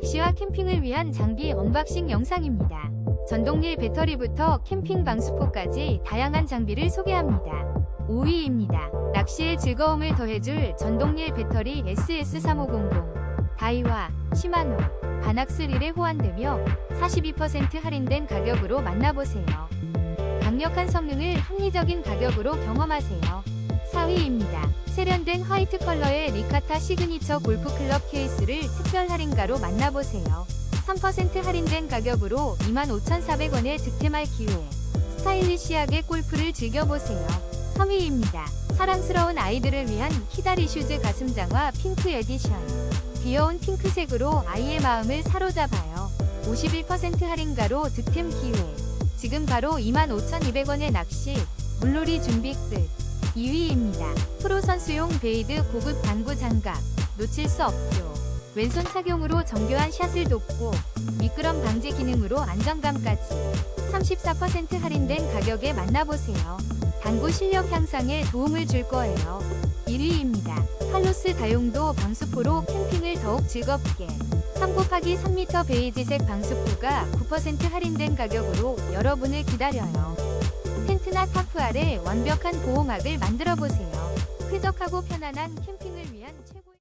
낚시와 캠핑을 위한 장비 언박싱 영상입니다. 전동릴 배터리부터 캠핑 방수포까지 다양한 장비를 소개합니다. 5위입니다. 낚시의 즐거움을 더해줄 전동릴 배터리 SS3500 다이와 시마노 바낙스 릴에 호환되며 42% 할인된 가격으로 만나보세요. 강력한 성능을 합리적인 가격으로 경험하세요. 4위입니다. 세련된 화이트 컬러의 리카타 시그니처 골프 클럽 케이스를 특별 할인가로 만나보세요. 3% 할인된 가격으로 25,400원에 득템할 기회. 스타일리시하게 골프를 즐겨보세요. 3위입니다. 사랑스러운 아이들을 위한 키다리 슈즈 가슴장화 핑크 에디션. 귀여운 핑크색으로 아이의 마음을 사로잡아요. 51% 할인가로 득템 기회. 지금 바로 25,200원의 낚시, 물놀이 준비 끝. 2위입니다. 프로 선수용 베이드 고급 당구 장갑. 놓칠 수 없죠. 왼손 착용으로 정교한 샷을 돕고 미끄럼 방지 기능으로 안정감까지 34% 할인된 가격에 만나보세요. 당구 실력 향상에 도움을 줄 거예요. 1위입니다. 칼로스 다용도 방수포로 캠핑을 더욱 즐겁게 3 곱하기 3m 베이지색 방수포가 9% 할인된 가격으로 여러분을 기다려요. 텐트나 타프 아래 완벽한 보호막을 만들어 보세요. 쾌적하고 편안한 캠핑을 위한 최고